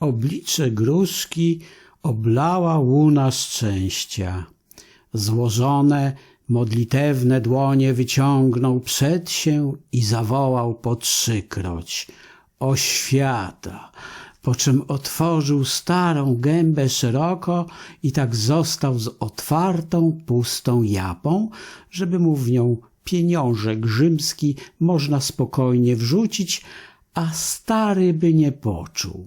Oblicze gruszki oblała łuna szczęścia. Złożone, modlitewne dłonie wyciągnął przed się i zawołał po trzykroć. O świata! Po czym otworzył starą gębę szeroko i tak został z otwartą, pustą japą, żeby mu w nią pieniążek rzymski można spokojnie wrzucić, a stary by nie poczuł.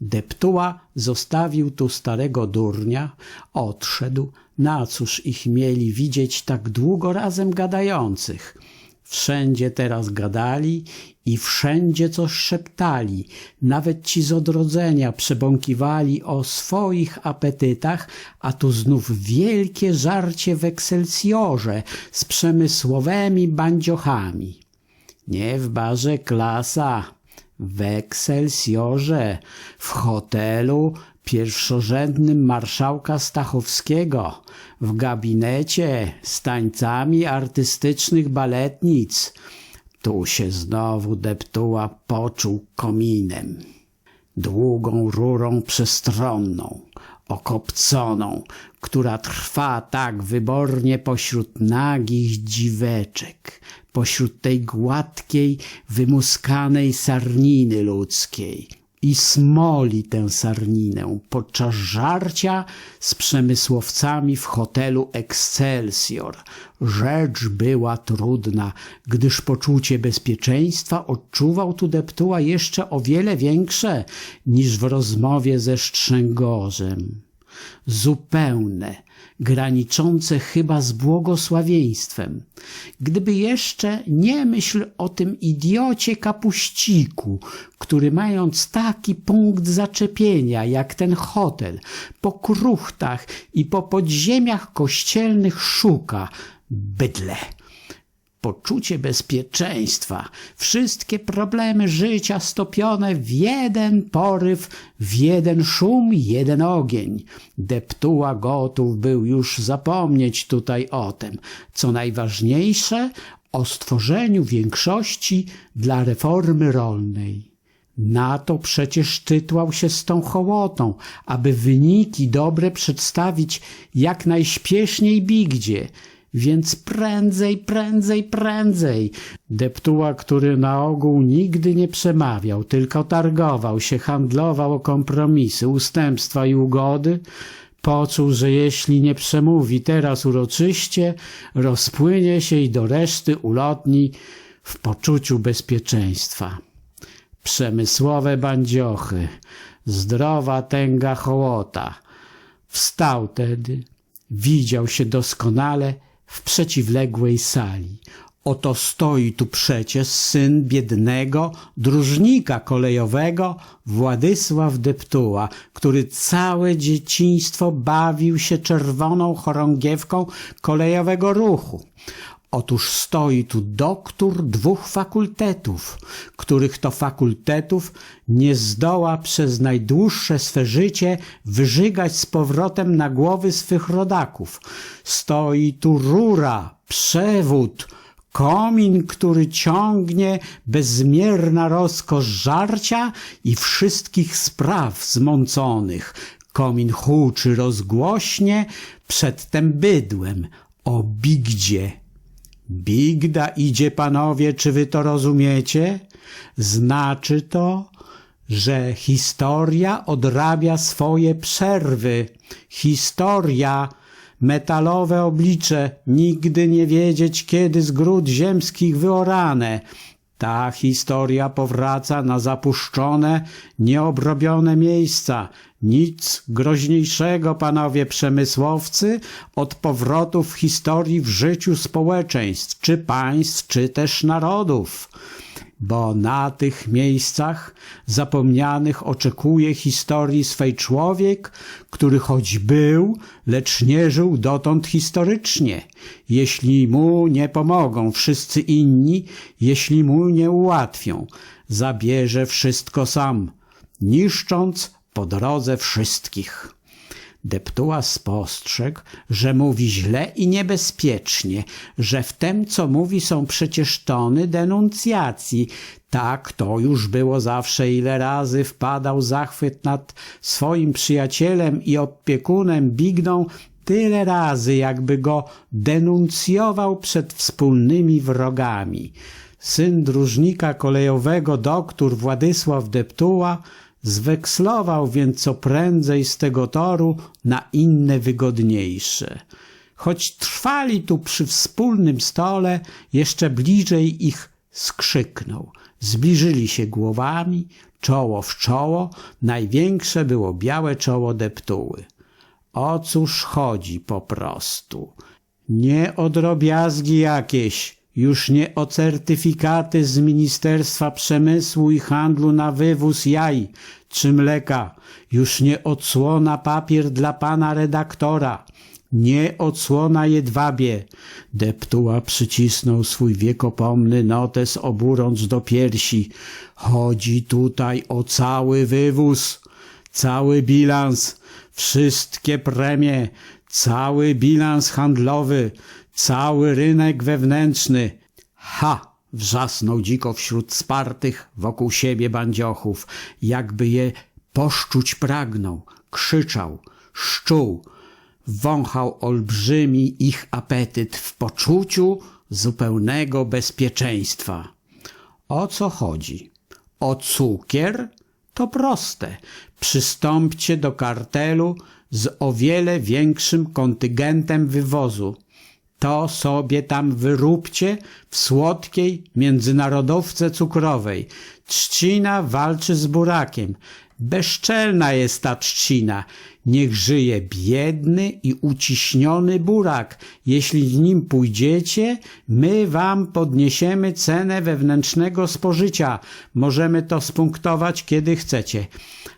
Deptuła zostawił tu starego durnia, odszedł, na cóż ich mieli widzieć tak długo razem gadających. Wszędzie teraz gadali i wszędzie coś szeptali, nawet ci z odrodzenia przebąkiwali o swoich apetytach, a tu znów wielkie żarcie w Ekselsjorze z przemysłowymi bandziochami. Nie w barze klasa, w Ekselsjorze, w hotelu pierwszorzędnym marszałka Stachowskiego, w gabinecie z tańcami artystycznych baletnic. Tu się znowu deptuła poczuł kominem. Długą rurą przestronną, okopconą, która trwa tak wybornie pośród nagich dziweczek, pośród tej gładkiej, wymuskanej sarniny ludzkiej i smoli tę sarninę podczas żarcia z przemysłowcami w hotelu Excelsior. Rzecz była trudna, gdyż poczucie bezpieczeństwa odczuwał tu Deptuła jeszcze o wiele większe niż w rozmowie ze Szczęgorzem. Zupełne, graniczące chyba z błogosławieństwem. Gdyby jeszcze nie myśl o tym idiocie kapuściku, który mając taki punkt zaczepienia jak ten hotel, po kruchtach i po podziemiach kościelnych szuka bydle poczucie bezpieczeństwa, wszystkie problemy życia stopione w jeden poryw, w jeden szum, jeden ogień. Deptuła gotów był już zapomnieć tutaj o tym, co najważniejsze, o stworzeniu większości dla reformy rolnej. Na to przecież tytłał się z tą hołotą, aby wyniki dobre przedstawić jak najśpieszniej bigdzie, więc prędzej, prędzej, prędzej. Deptuła, który na ogół nigdy nie przemawiał, tylko targował się, handlował o kompromisy, ustępstwa i ugody, poczuł, że jeśli nie przemówi teraz uroczyście, rozpłynie się i do reszty ulotni w poczuciu bezpieczeństwa. Przemysłowe bandziochy, zdrowa tęga hołota. Wstał tedy, widział się doskonale, w przeciwległej sali. Oto stoi tu przecież syn biednego dróżnika kolejowego Władysław Deptuła, który całe dzieciństwo bawił się czerwoną chorągiewką kolejowego ruchu. Otóż stoi tu doktor dwóch fakultetów, których to fakultetów nie zdoła przez najdłuższe swe życie wyżygać z powrotem na głowy swych rodaków. Stoi tu rura, przewód, komin, który ciągnie bezmierna rozkosz żarcia i wszystkich spraw zmąconych. Komin huczy rozgłośnie przed tym bydłem o bigdzie Bigda idzie, panowie, czy wy to rozumiecie? Znaczy to, że historia odrabia swoje przerwy. Historia, metalowe oblicze, nigdy nie wiedzieć, kiedy z gród ziemskich wyorane. Ta historia powraca na zapuszczone, nieobrobione miejsca. Nic groźniejszego, panowie przemysłowcy, od powrotu w historii w życiu społeczeństw, czy państw, czy też narodów bo na tych miejscach zapomnianych oczekuje historii swej człowiek, który choć był, lecz nie żył dotąd historycznie. Jeśli mu nie pomogą wszyscy inni, jeśli mu nie ułatwią, zabierze wszystko sam, niszcząc po drodze wszystkich. Deptuła spostrzegł, że mówi źle i niebezpiecznie, że w tem, co mówi, są przecież tony denuncjacji, Tak to już było zawsze, ile razy wpadał zachwyt nad swoim przyjacielem i opiekunem Bigną, tyle razy jakby go denuncjował przed wspólnymi wrogami. Syn dróżnika kolejowego doktor Władysław Deptuła zwekslował więc co prędzej z tego toru na inne wygodniejsze. Choć trwali tu przy wspólnym stole, jeszcze bliżej ich skrzyknął. Zbliżyli się głowami, czoło w czoło, największe było białe czoło deptuły. O cóż chodzi po prostu? Nie o drobiazgi jakieś, już nie o certyfikaty z Ministerstwa Przemysłu i Handlu na wywóz jaj czy mleka, już nie odsłona papier dla pana redaktora, nie odsłona jedwabie. Deptuła przycisnął swój wiekopomny notes oburącz do piersi. Chodzi tutaj o cały wywóz, cały bilans, wszystkie premie, cały bilans handlowy, cały rynek wewnętrzny. Ha! Wrzasnął dziko wśród spartych wokół siebie bandziochów, jakby je poszczuć pragnął, krzyczał, szczuł, wąchał olbrzymi ich apetyt w poczuciu zupełnego bezpieczeństwa. O co chodzi? O cukier? To proste. Przystąpcie do kartelu z o wiele większym kontyngentem wywozu. To sobie tam wyróbcie w słodkiej międzynarodowce cukrowej. Trzcina walczy z burakiem. Bezczelna jest ta trzcina. Niech żyje biedny i uciśniony burak. Jeśli z nim pójdziecie, my wam podniesiemy cenę wewnętrznego spożycia. Możemy to spunktować, kiedy chcecie.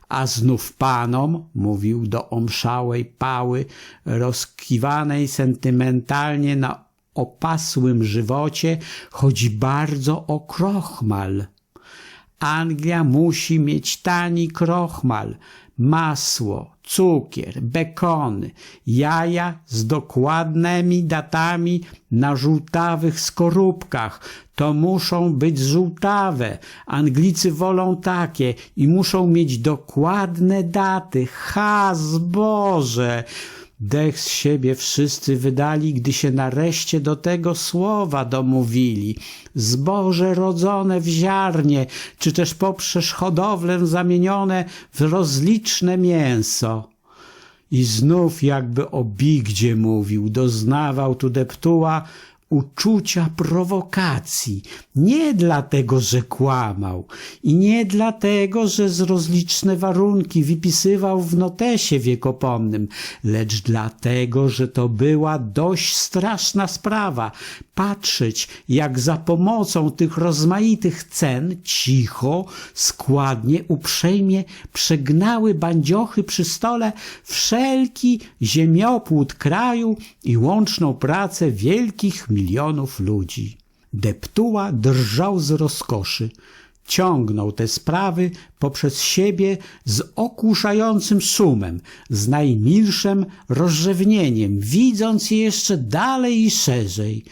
A znów panom, mówił do omszałej pały, rozkiwanej sentymentalnie na opasłym żywocie, chodzi bardzo o krochmal. Anglia musi mieć tani krochmal, masło, cukier, bekony, jaja z dokładnymi datami na żółtawych skorupkach. To muszą być żółtawe. Anglicy wolą takie i muszą mieć dokładne daty. Ha, zboże! Dech z siebie wszyscy wydali, gdy się nareszcie do tego słowa domówili. Zboże rodzone w ziarnie, czy też poprzez hodowlę zamienione w rozliczne mięso. I znów jakby o Bigdzie mówił, doznawał tu deptuła uczucia prowokacji. Nie dlatego, że kłamał i nie dlatego, że z rozliczne warunki wypisywał w notesie wiekopomnym, lecz dlatego, że to była dość straszna sprawa. Patrzeć, jak za pomocą tych rozmaitych cen cicho, składnie, uprzejmie przegnały bandziochy przy stole wszelki ziemiopłód kraju i łączną pracę wielkich milionów ludzi. Deptuła drżał z rozkoszy. Ciągnął te sprawy poprzez siebie z okuszającym szumem, z najmilszym rozrzewnieniem, widząc je jeszcze dalej i szerzej.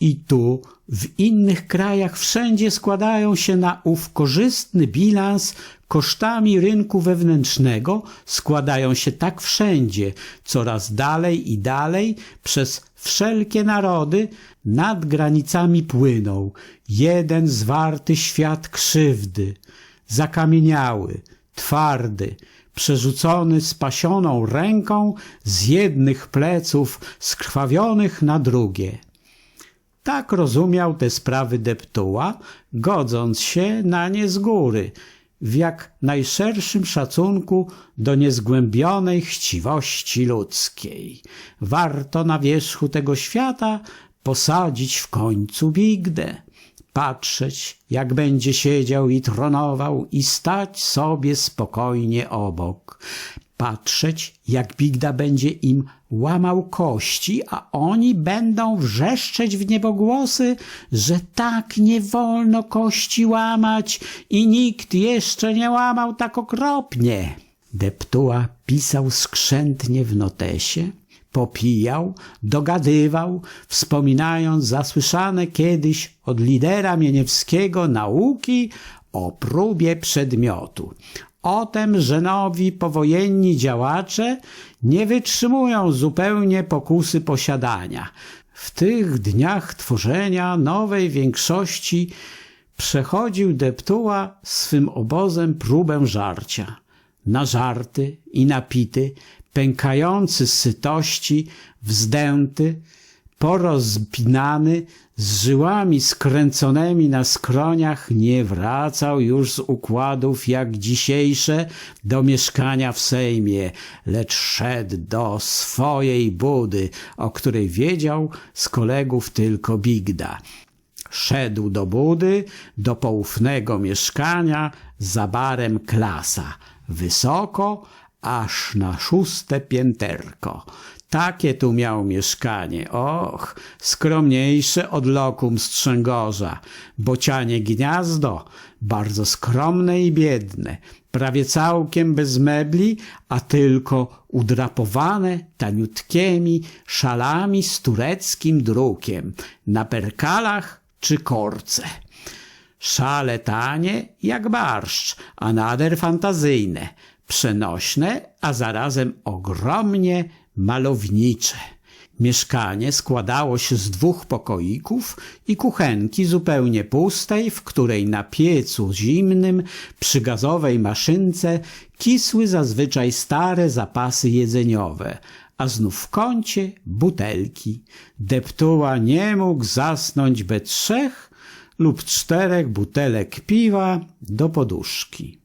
I tu, w innych krajach, wszędzie składają się na ów korzystny bilans kosztami rynku wewnętrznego, składają się tak wszędzie, coraz dalej i dalej, przez wszelkie narody, nad granicami płyną, jeden zwarty świat krzywdy, zakamieniały, twardy, przerzucony spasioną ręką z jednych pleców skrwawionych na drugie. Tak rozumiał te sprawy deptuła, godząc się na nie z góry, w jak najszerszym szacunku do niezgłębionej chciwości ludzkiej. Warto na wierzchu tego świata posadzić w końcu Bigdę, patrzeć, jak będzie siedział i tronował i stać sobie spokojnie obok, patrzeć, jak Bigda będzie im łamał kości, a oni będą wrzeszczeć w niebogłosy, że tak nie wolno kości łamać i nikt jeszcze nie łamał tak okropnie. Deptuła pisał skrzętnie w notesie, popijał, dogadywał, wspominając zasłyszane kiedyś od lidera Mieniewskiego nauki o próbie przedmiotu. O tym, że nowi powojenni działacze nie wytrzymują zupełnie pokusy posiadania. W tych dniach tworzenia nowej większości przechodził Deptuła swym obozem próbę żarcia. Na żarty i napity, pękający z sytości, wzdęty, porozpinany, z żyłami skręconymi na skroniach, nie wracał już z układów jak dzisiejsze do mieszkania w Sejmie, lecz szedł do swojej budy, o której wiedział z kolegów tylko Bigda. Szedł do budy, do poufnego mieszkania za barem klasa, wysoko, aż na szóste pięterko. Takie tu miał mieszkanie, och, skromniejsze od lokum Strzęgorza, bocianie gniazdo, bardzo skromne i biedne, prawie całkiem bez mebli, a tylko udrapowane taniutkiemi szalami z tureckim drukiem, na perkalach czy korce. Szale tanie jak barszcz, a nader fantazyjne, przenośne, a zarazem ogromnie malownicze. Mieszkanie składało się z dwóch pokoików i kuchenki zupełnie pustej, w której na piecu zimnym przy gazowej maszynce kisły zazwyczaj stare zapasy jedzeniowe, a znów w kącie butelki. Deptuła nie mógł zasnąć bez trzech lub czterech butelek piwa do poduszki.